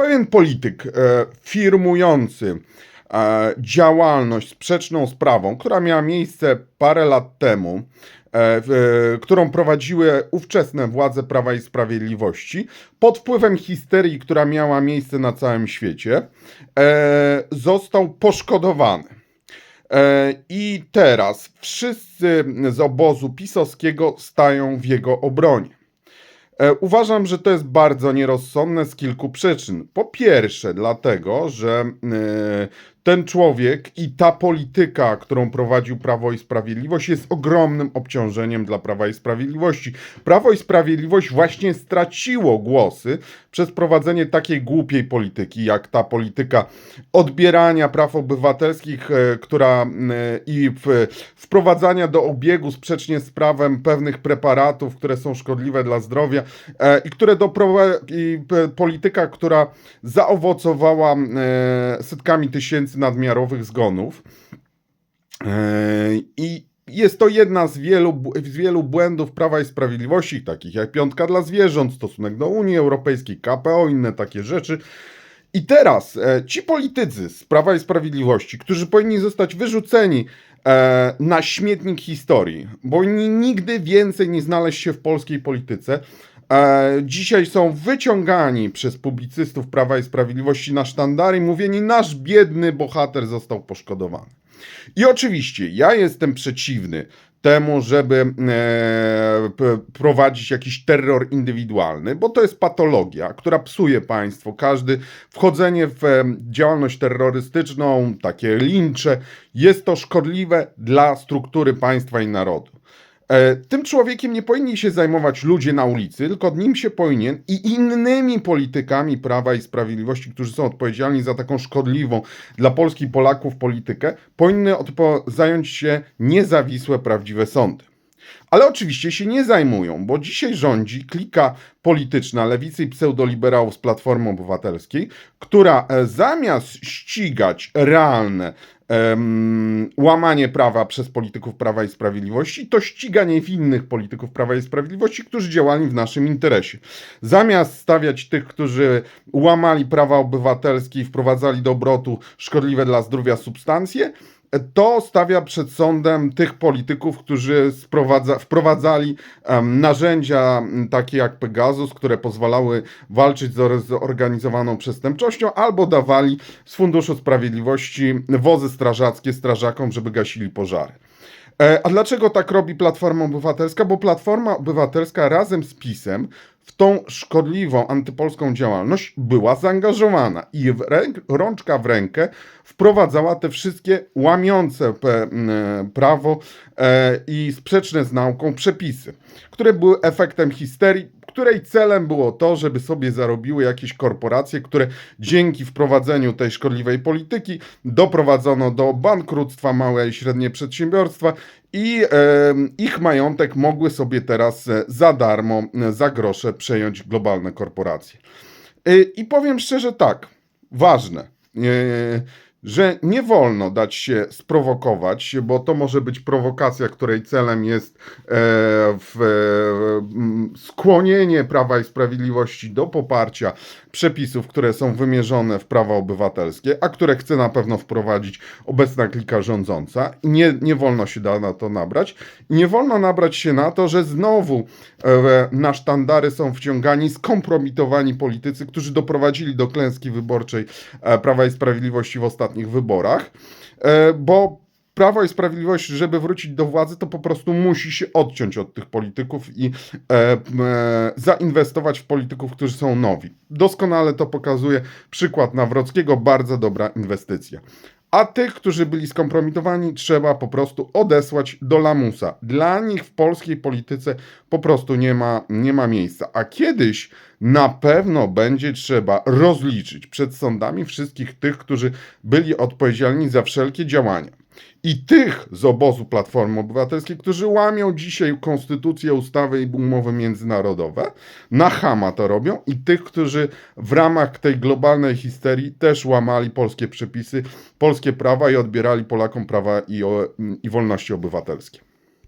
pewien polityk e, firmujący e, działalność sprzeczną z prawą, która miała miejsce parę lat temu, e, którą prowadziły ówczesne władze Prawa i Sprawiedliwości, pod wpływem histerii, która miała miejsce na całym świecie, został poszkodowany. I teraz wszyscy z obozu pisowskiego stają w jego obronie. E, Uważam, że to jest bardzo nierozsądne z kilku przyczyn. Po pierwsze, dlatego, że e, ten człowiek i ta polityka, którą prowadził Prawo i Sprawiedliwość, jest ogromnym obciążeniem dla Prawa i Sprawiedliwości. Prawo i Sprawiedliwość właśnie straciło głosy przez prowadzenie takiej głupiej polityki, jak ta polityka odbierania praw obywatelskich, e, która e, i wprowadzania do obiegu sprzecznie z prawem pewnych preparatów, które są szkodliwe dla zdrowia e, i które doprowa- i p- polityka, która zaowocowała setkami tysięcy nadmiarowych zgonów. E, I jest to jedna z wielu, z wielu błędów Prawa i Sprawiedliwości, takich jak piątka dla zwierząt, stosunek do Unii Europejskiej, KPO, inne takie rzeczy. I teraz e, ci politycy z Prawa i Sprawiedliwości, którzy powinni zostać wyrzuceni e, na śmietnik historii, bo oni nigdy więcej nie znaleźć się w polskiej polityce, dzisiaj są wyciągani przez publicystów Prawa i Sprawiedliwości na sztandary i mówieni, nasz biedny bohater został poszkodowany. I oczywiście ja jestem przeciwny temu, żeby e, prowadzić jakiś terror indywidualny, bo to jest patologia, która psuje państwo. Każdy wchodzenie w e, działalność terrorystyczną, takie lincze, jest to szkodliwe dla struktury państwa i narodu. E, Tym człowiekiem nie powinni się zajmować ludzie na ulicy, tylko nim się powinien i innymi politykami Prawa i Sprawiedliwości, którzy są odpowiedzialni za taką szkodliwą dla Polski i Polaków politykę, powinny zająć się niezawisłe, prawdziwe sądy. Ale oczywiście się nie zajmują, bo dzisiaj rządzi klika polityczna lewicy i pseudoliberałów z Platformy Obywatelskiej, która e, zamiast ścigać realne łamanie prawa przez polityków Prawa i Sprawiedliwości, to ściga niewinnych polityków Prawa i Sprawiedliwości, którzy działali w naszym interesie. Zamiast stawiać tych, którzy łamali prawa obywatelskie i wprowadzali do obrotu szkodliwe dla zdrowia substancje, to stawia przed sądem tych polityków, którzy sprowadza, wprowadzali em, narzędzia takie jak Pegasus, które pozwalały walczyć z or- zorganizowaną przestępczością, albo dawali z Funduszu Sprawiedliwości wozy strażackie strażakom, żeby gasili pożary. E, A dlaczego tak robi Platforma Obywatelska? Bo Platforma Obywatelska razem z PiSem w tą szkodliwą antypolską działalność była zaangażowana i w ręk, rączka w rękę wprowadzała te wszystkie łamiące prawo e, i sprzeczne z nauką przepisy, które były efektem histerii, której celem było to, żeby sobie zarobiły jakieś korporacje, które dzięki wprowadzeniu tej szkodliwej polityki doprowadzono do bankructwa małe i średnie przedsiębiorstwa i e, ich majątek mogły sobie teraz e, za darmo, e, za grosze przejąć globalne korporacje. E, I powiem szczerze tak, ważne, e, że nie wolno dać się sprowokować, bo to może być prowokacja, której celem jest e, w, skłonienie Prawa i Sprawiedliwości do poparcia przepisów, które są wymierzone w prawa obywatelskie, a które chce na pewno wprowadzić obecna klika rządząca. I nie, nie wolno się da na to nabrać. Nie wolno nabrać się na to, że znowu e, na sztandary są wciągani skompromitowani politycy, którzy doprowadzili do klęski wyborczej e, Prawa i Sprawiedliwości w ostatnich wyborach, e, bo Prawo i Sprawiedliwość, żeby wrócić do władzy, to po prostu musi się odciąć od tych polityków i e, e, zainwestować w polityków, którzy są nowi. Doskonale to pokazuje przykład Nawrockiego, bardzo dobra inwestycja. A tych, którzy byli skompromitowani, trzeba po prostu odesłać do lamusa. Dla nich w polskiej polityce po prostu nie ma, nie ma miejsca. A kiedyś na pewno będzie trzeba rozliczyć przed sądami wszystkich tych, którzy byli odpowiedzialni za wszelkie działania. I tych z obozu Platformy Obywatelskiej, którzy łamią dzisiaj konstytucję, ustawy i umowy międzynarodowe, na chama to robią, i tych, którzy w ramach tej globalnej histerii też łamali polskie przepisy, polskie prawa i odbierali Polakom prawa i, i wolności obywatelskie.